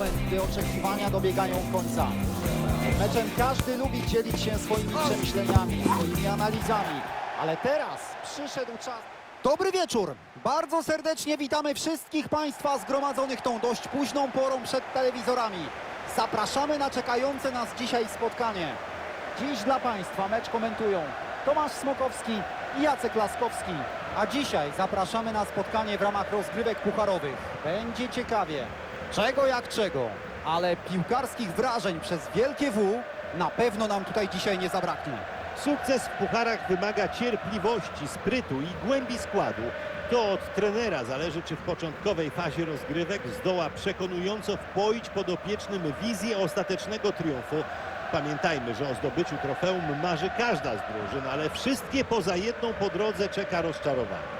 moment, gdy oczekiwania dobiegają końca. Meczem każdy lubi dzielić się swoimi przemyśleniami, swoimi analizami, ale teraz przyszedł czas. Dobry wieczór! Bardzo serdecznie witamy wszystkich Państwa zgromadzonych tą dość późną porą przed telewizorami. Zapraszamy na czekające nas dzisiaj spotkanie. Dziś dla Państwa mecz komentują Tomasz Smokowski i Jacek Laskowski. A dzisiaj zapraszamy na spotkanie w ramach rozgrywek pucharowych. Będzie ciekawie. Czego jak czego, ale piłkarskich wrażeń przez wielkie W na pewno nam tutaj dzisiaj nie zabraknie. Sukces w pucharach wymaga cierpliwości, sprytu i głębi składu. To od trenera zależy, czy w początkowej fazie rozgrywek zdoła przekonująco wpoić podopiecznym wizję ostatecznego triumfu. Pamiętajmy, że o zdobyciu trofeum marzy każda z drużyn, ale wszystkie poza jedną po drodze czeka rozczarowanie.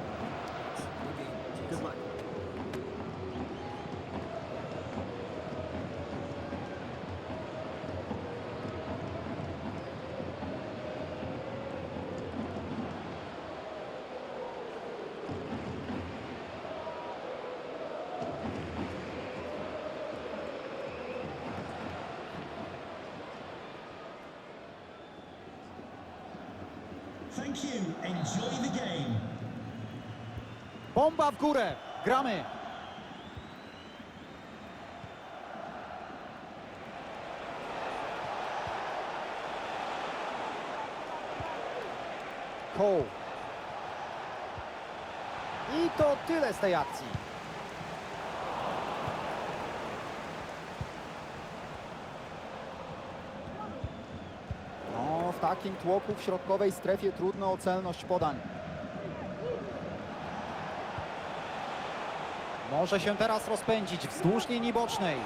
Bomba w górę. Gramy. Cole. I to tyle z tej akcji. No, w takim tłoku w środkowej strefie trudno o celność podań. Może się teraz rozpędzić wzdłuż linii bocznej.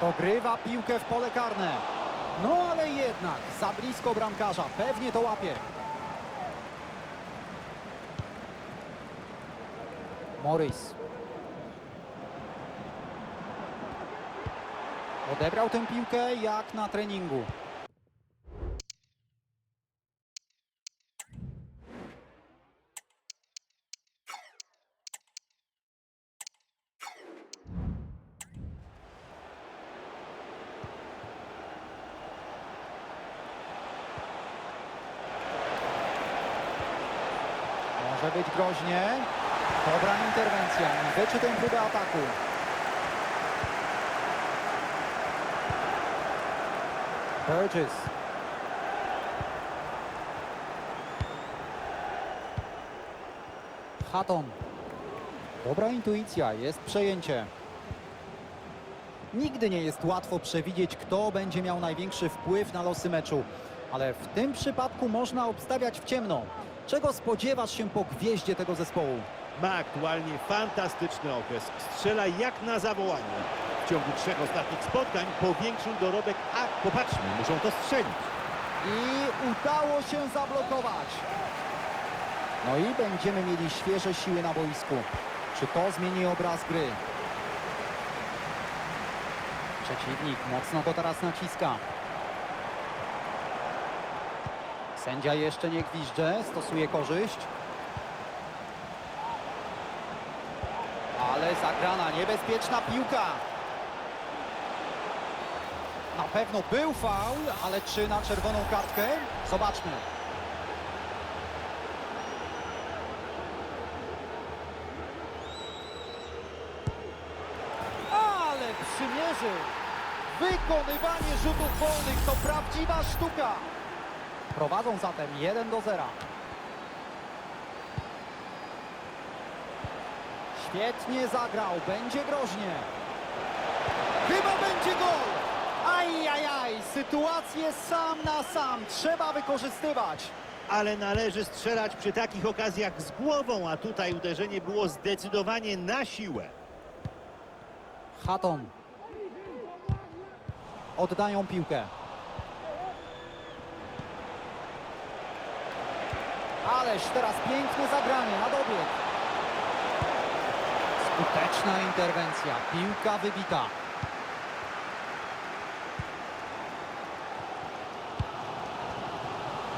Dogrywa piłkę w pole karne. No ale jednak za blisko bramkarza. Pewnie to łapie. Morris. Odebrał tę piłkę jak na treningu. Może być groźnie. Dobra interwencja. Wyczy tę próbę ataku. Burgess. Hatton. Dobra intuicja, jest przejęcie. Nigdy nie jest łatwo przewidzieć, kto będzie miał największy wpływ na losy meczu. Ale w tym przypadku można obstawiać w ciemno. Czego spodziewasz się po gwieździe tego zespołu? Ma aktualnie fantastyczny okres. Strzela jak na zawołanie. W ciągu trzech ostatnich spotkań powiększył dorobek, a popatrzmy, muszą to strzelić. I udało się zablokować. No i będziemy mieli świeże siły na boisku. Czy to zmieni obraz gry? Przeciwnik mocno go teraz naciska. Sędzia jeszcze nie gwizdże, stosuje korzyść. Ale zagrana, niebezpieczna piłka. Na pewno był faul, ale czy na czerwoną kartkę? Zobaczmy. Ale przymierzył! Wykonywanie rzutów wolnych to prawdziwa sztuka. Prowadzą zatem 1 do 0. Świetnie zagrał, będzie groźnie. Chyba będzie gol! Ajajaj, sytuację sam na sam trzeba wykorzystywać. Ale należy strzelać przy takich okazjach z głową, a tutaj uderzenie było zdecydowanie na siłę. Hatton. Oddają piłkę. Ależ teraz piękne zagranie na dobieg. Skuteczna interwencja. Piłka wybita.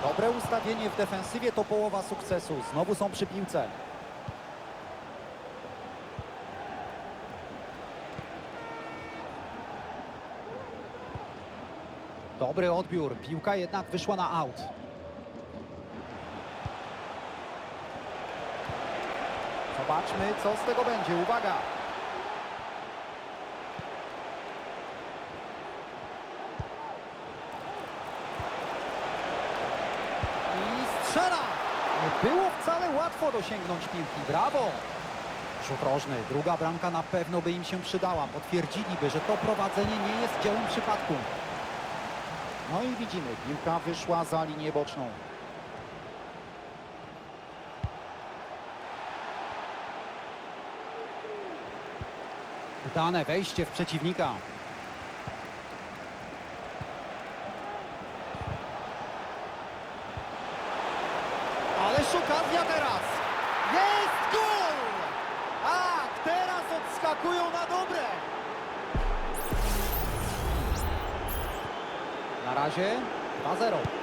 Dobre ustawienie w defensywie to połowa sukcesu. Znowu są przy piłce. Dobry odbiór. Piłka jednak wyszła na aut. Zobaczmy, co z tego będzie. Uwaga! I strzela! Nie było wcale łatwo dosięgnąć piłki. Brawo! Rzut rożny. Druga bramka na pewno by im się przydała. Potwierdziliby, że to prowadzenie nie jest dziełem przypadku. No i widzimy, piłka wyszła za linię boczną. Udane wejście w przeciwnika. Ależ okazja teraz! Jest gol! Tak, teraz odskakują na dobre! Na razie 2-0.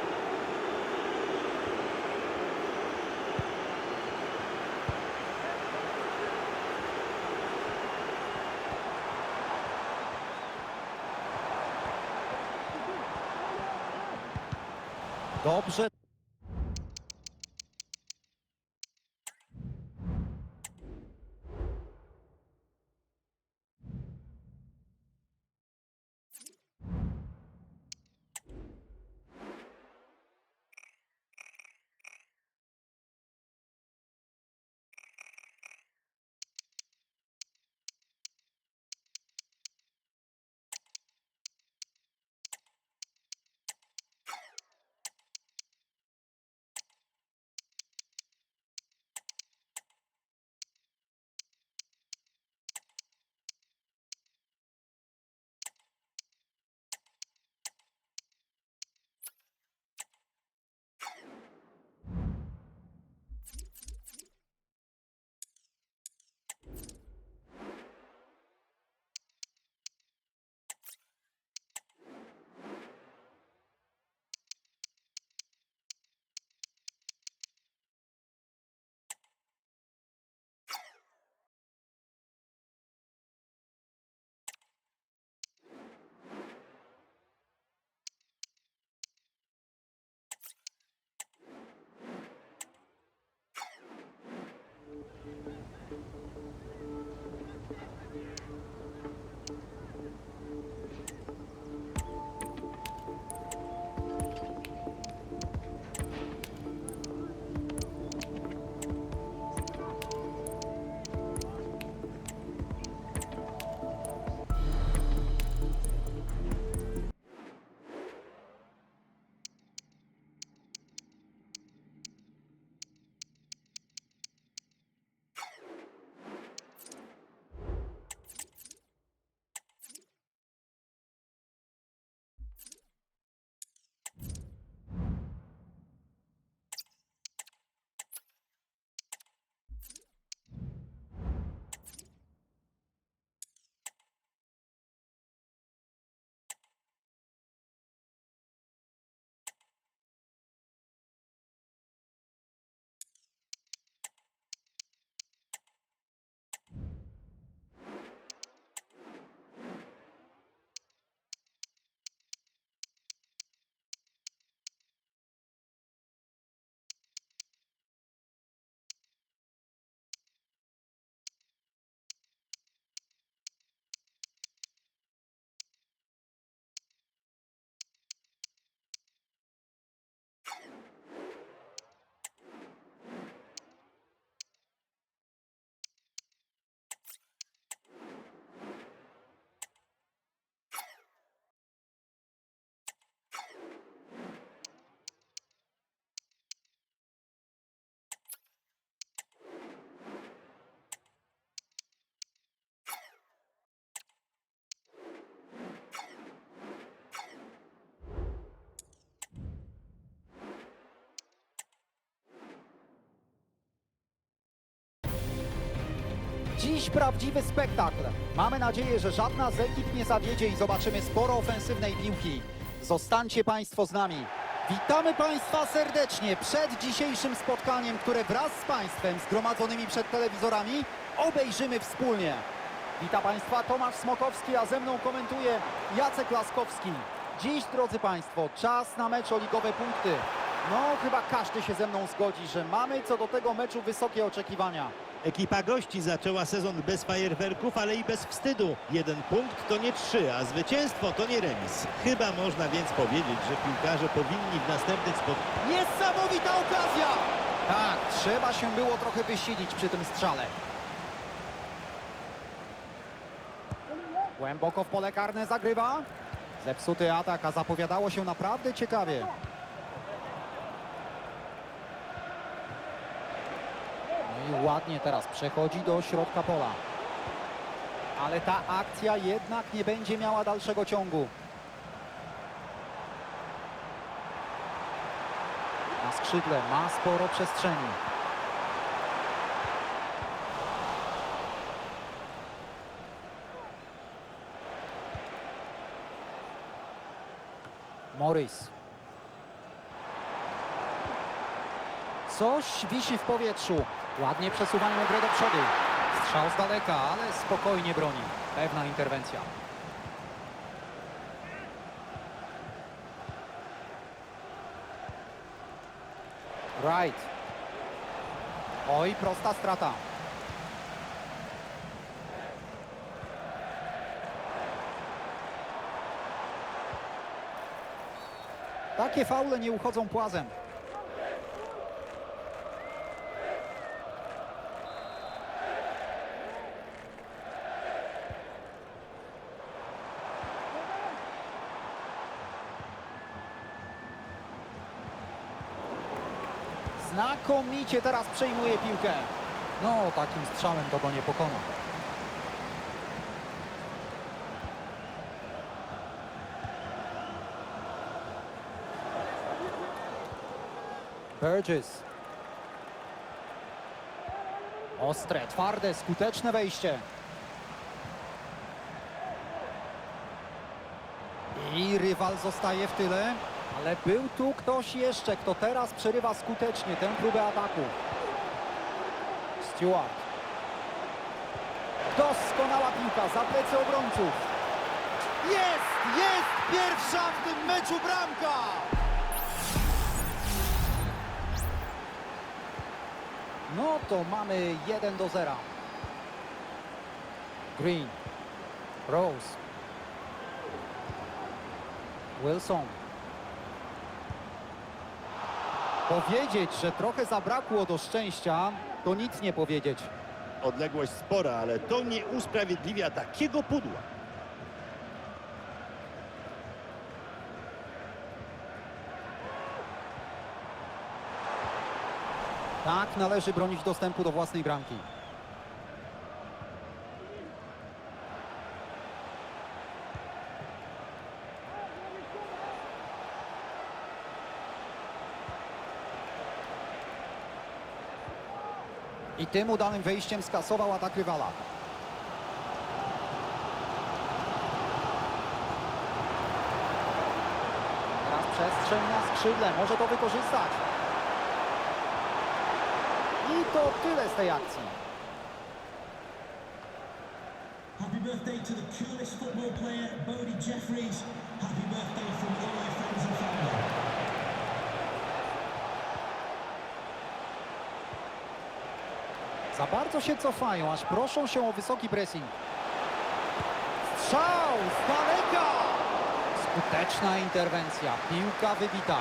Dobrze Prawdziwy spektakl. Mamy nadzieję, że żadna z ekip nie zawiedzie i zobaczymy sporo ofensywnej piłki. Zostańcie Państwo z nami. Witamy Państwa serdecznie przed dzisiejszym spotkaniem, które wraz z Państwem zgromadzonymi przed telewizorami obejrzymy wspólnie. Witam Państwa Tomasz Smokowski, a ze mną komentuje Jacek Laskowski. Dziś, drodzy Państwo, czas na mecz o ligowe punkty. No, chyba każdy się ze mną zgodzi, że mamy co do tego meczu wysokie oczekiwania. Ekipa gości zaczęła sezon bez fajerwerków, ale i bez wstydu. Jeden punkt to nie trzy, a zwycięstwo to nie remis. Chyba można więc powiedzieć, że piłkarze powinni w następnych spotkaniach Niesamowita okazja! Tak, trzeba się było trochę wysilić przy tym strzale. Głęboko w pole karne zagrywa. Zepsuty atak, a zapowiadało się naprawdę ciekawie. No i ładnie teraz przechodzi do środka pola. Ale ta akcja jednak nie będzie miała dalszego ciągu. Na skrzydle ma sporo przestrzeni. Morris. Coś wisi w powietrzu. Ładnie przesuwają grę do przodu. Strzał z daleka, ale spokojnie broni. Pewna interwencja. Right. Oj, prosta strata. Takie faule nie uchodzą płazem. Znakomicie teraz przejmuje piłkę. No, takim strzałem to go nie pokona. Burgess. Ostre, twarde, skuteczne wejście. I rywal zostaje w tyle. Ale był tu ktoś jeszcze, kto teraz przerywa skutecznie tę próbę ataku. Stewart. Doskonała piłka za plecy obrońców. Jest! Jest! Pierwsza w tym meczu bramka! No to mamy 1 do 0. Green. Rose. Wilson. Powiedzieć, że trochę zabrakło do szczęścia, to nic nie powiedzieć. odległość spora, ale to nie usprawiedliwia takiego pudła. Tak należy bronić dostępu do własnej bramki. I tym udanym wejściem skasował atak rywala. Teraz przestrzeń na skrzydle, może to wykorzystać. I to tyle z tej akcji. Happy birthday to the coolest football player, Bodie Jeffries. Happy birthday from all Za bardzo się cofają, aż proszą się o wysoki pressing. Strzał z daleka! Skuteczna interwencja, piłka wybita.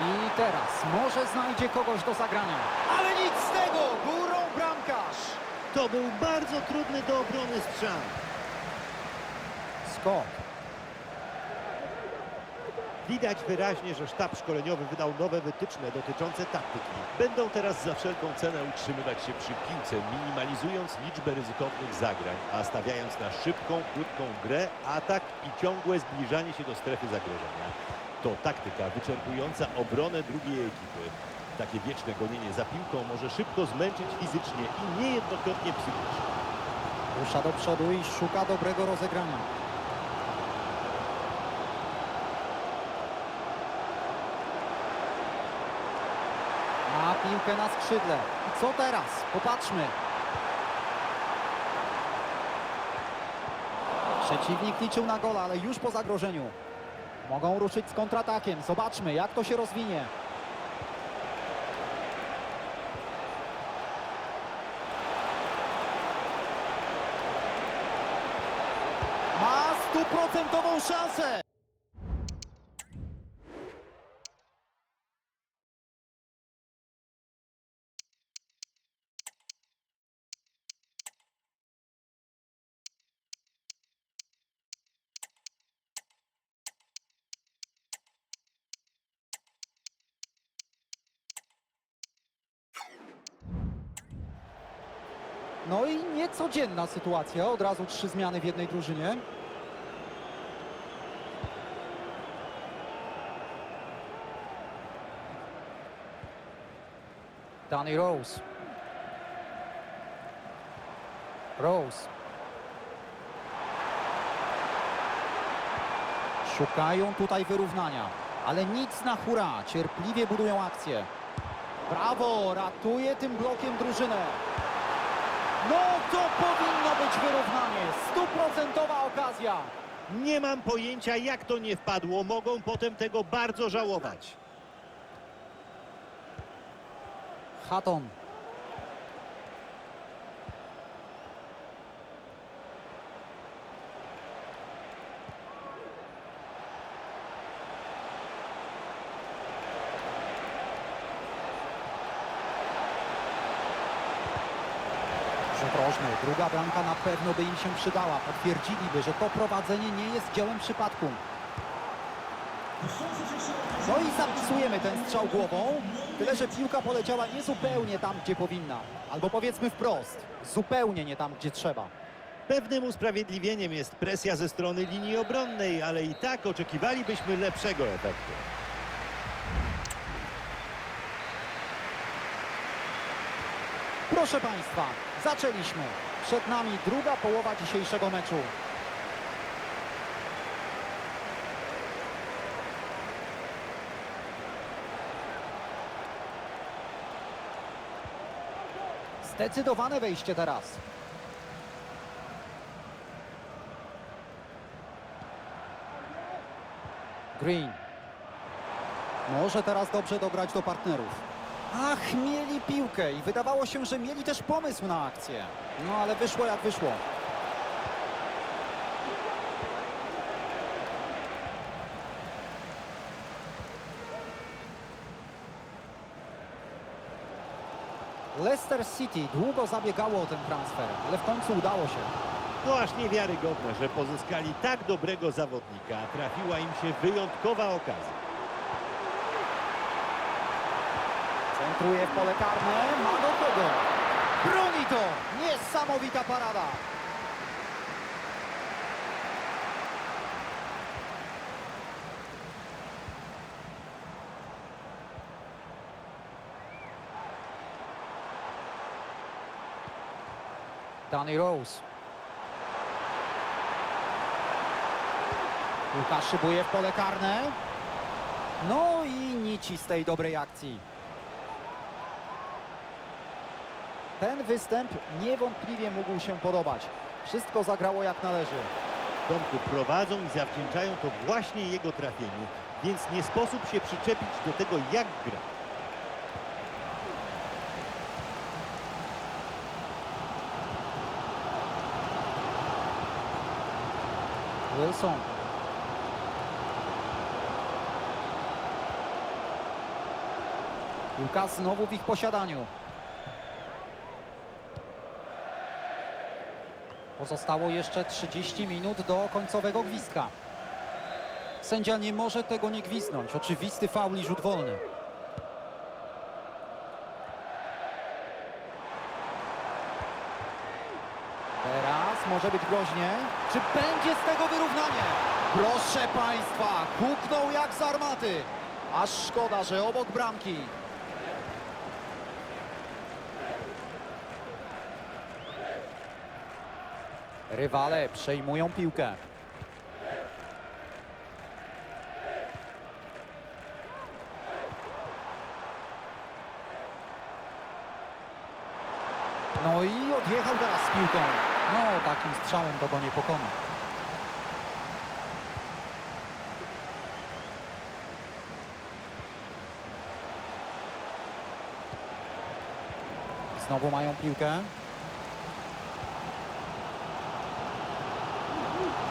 I teraz może znajdzie kogoś do zagrania. Ale nic z tego! Górą bramkarz! To był bardzo trudny do obrony strzał. Scott. Widać wyraźnie, że sztab szkoleniowy wydał nowe wytyczne dotyczące taktyki. Będą teraz za wszelką cenę utrzymywać się przy piłce, minimalizując liczbę ryzykownych zagrań, a stawiając na szybką, krótką grę, atak i ciągłe zbliżanie się do strefy zagrożenia. To taktyka wyczerpująca obronę drugiej ekipy. Takie wieczne gonienie za piłką może szybko zmęczyć fizycznie i niejednokrotnie psychicznie. Rusza do przodu i szuka dobrego rozegrania. Ma piłkę na skrzydle. I co teraz? Popatrzmy. Przeciwnik liczył na gola, ale już po zagrożeniu. Mogą ruszyć z kontratakiem. Zobaczmy, jak to się rozwinie. Ma stuprocentową szansę! No i niecodzienna sytuacja. Od razu trzy zmiany w jednej drużynie. Danny Rose. Rose. Szukają tutaj wyrównania, ale nic na hura. Cierpliwie budują akcję. Brawo, ratuje tym blokiem drużynę. No to powinno być wyrównanie. Stuprocentowa okazja. Nie mam pojęcia, jak to nie wpadło. Mogą potem tego bardzo żałować. Hatton. Rzut rożny. Druga bramka na pewno by im się przydała. Potwierdziliby, że to prowadzenie nie jest dziełem przypadku. No i zapisujemy ten strzał głową. Tyle, że piłka poleciała nie zupełnie tam, gdzie powinna. Albo powiedzmy wprost, zupełnie nie tam, gdzie trzeba. Pewnym usprawiedliwieniem jest presja ze strony linii obronnej, ale i tak oczekiwalibyśmy lepszego efektu. Proszę Państwa, zaczęliśmy. Przed nami druga połowa dzisiejszego meczu. Zdecydowane wejście teraz. Green. Może teraz dobrze dograć do partnerów. Ach, mieli piłkę i wydawało się, że mieli też pomysł na akcję. No ale wyszło jak wyszło. Leicester City długo zabiegało o ten transfer, ale w końcu udało się. To aż niewiarygodne, że pozyskali tak dobrego zawodnika. Trafiła im się wyjątkowa okazja. Centruje w pole karne, ma do kogo. Broni to! Niesamowita parada. Danny Rose. Łukasz szybuje w pole karne. No i nici z tej dobrej akcji. Ten występ niewątpliwie mógł się podobać. Wszystko zagrało jak należy. Tomku prowadzą i zawdzięczają to właśnie jego trafieniu, więc nie sposób się przyczepić do tego, jak gra. Wilson. Piłka znowu w ich posiadaniu. Pozostało jeszcze 30 minut do końcowego gwizdka. Sędzia nie może tego nie gwiznąć. Oczywisty faul i rzut wolny. Teraz może być groźnie. Czy będzie z tego wyrównanie? Proszę Państwa, huknął jak z armaty. Aż szkoda, że obok bramki. Rywale przejmują piłkę. No i odjechał teraz z piłką. No, takim strzałem to go nie pokona. Znowu mają piłkę.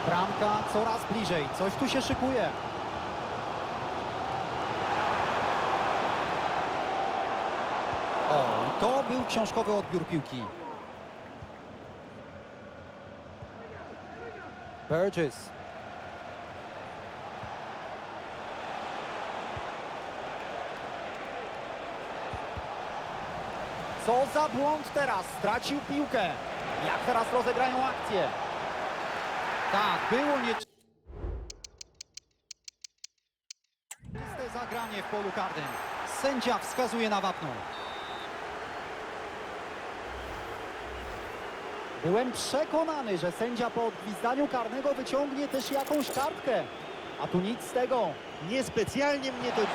Bramka coraz bliżej. Coś tu się szykuje. O, to był książkowy odbiór piłki. Burgess. Co za błąd teraz? Stracił piłkę. Jak teraz rozegrają akcję? Tak, było nie... Zagranie w polu karnym. Sędzia wskazuje na wapno. Byłem przekonany, że sędzia po odgwizdaniu karnego wyciągnie też jakąś kartkę. A tu nic z tego. Niespecjalnie mnie to... Nie,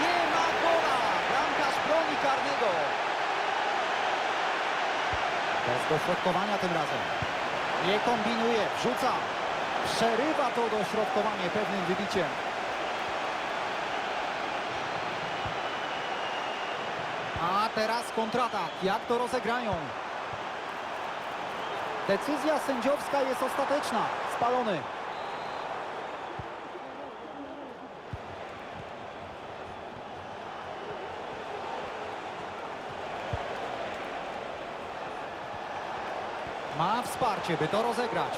nie ma gola! Bramkarz broni karnego. Bez dośrodkowania tym razem. Nie kombinuje, wrzuca. Przerywa to dośrodkowanie pewnym wybiciem. A teraz kontratak. Jak to rozegrają? Decyzja sędziowska jest ostateczna. Spalony. Ma wsparcie, by to rozegrać.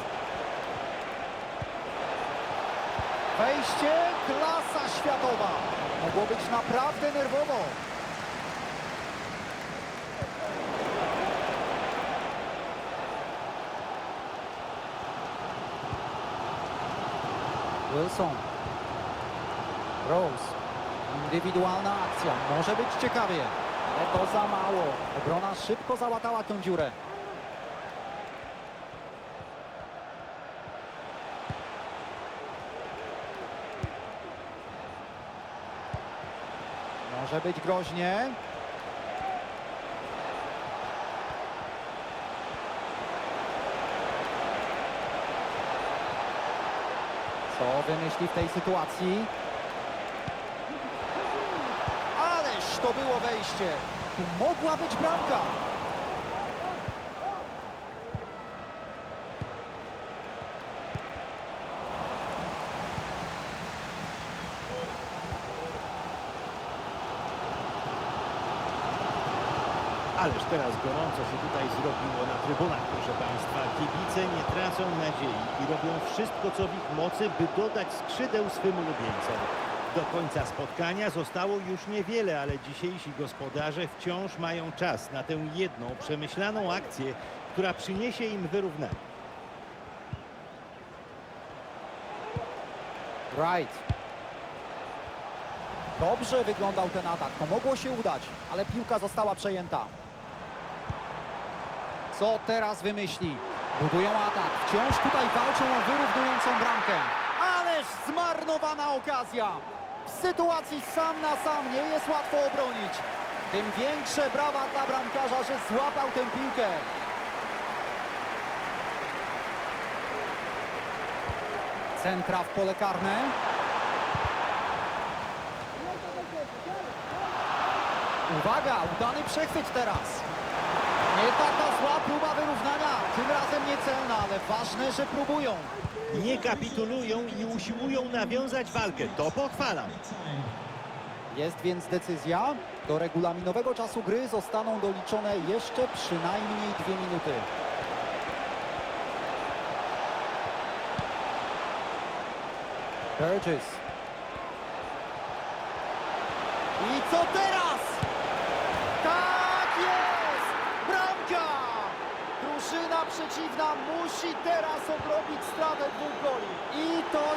Wejście, klasa światowa. Mogło być naprawdę nerwowo. Wilson. Rose. Indywidualna akcja. Może być ciekawie. Ale to za mało. Obrona szybko załatała tę dziurę. Może być groźnie. Co wymyśli w tej sytuacji? Ależ to było wejście. Tu mogła być bramka. Ależ teraz gorąco się tutaj zrobiło na trybunach, proszę Państwa. Kibice nie tracą nadziei i robią wszystko, co w ich mocy, by dodać skrzydeł swym ulubieńcom. Do końca spotkania zostało już niewiele, ale dzisiejsi gospodarze wciąż mają czas na tę jedną przemyślaną akcję, która przyniesie im wyrównanie. Wright. Dobrze wyglądał ten atak. To mogło się udać, ale piłka została przejęta. Co teraz wymyśli? Budują atak. Wciąż tutaj walczą o wyrównującą bramkę. Ależ zmarnowana okazja. W sytuacji sam na sam nie jest łatwo obronić. Tym większe brawa dla bramkarza, że złapał tę piłkę. Centra w pole karne. Uwaga, udany przechwyt teraz. Nie taka zła próba wyrównania, tym razem niecelna, ale ważne, że próbują. Nie kapitulują i usiłują nawiązać walkę. To pochwalam. Jest więc decyzja. Do regulaminowego czasu gry zostaną doliczone jeszcze przynajmniej dwie minuty. Burgess. I co teraz? Przeciwna musi teraz odrobić stratę dwóch goli. I to już...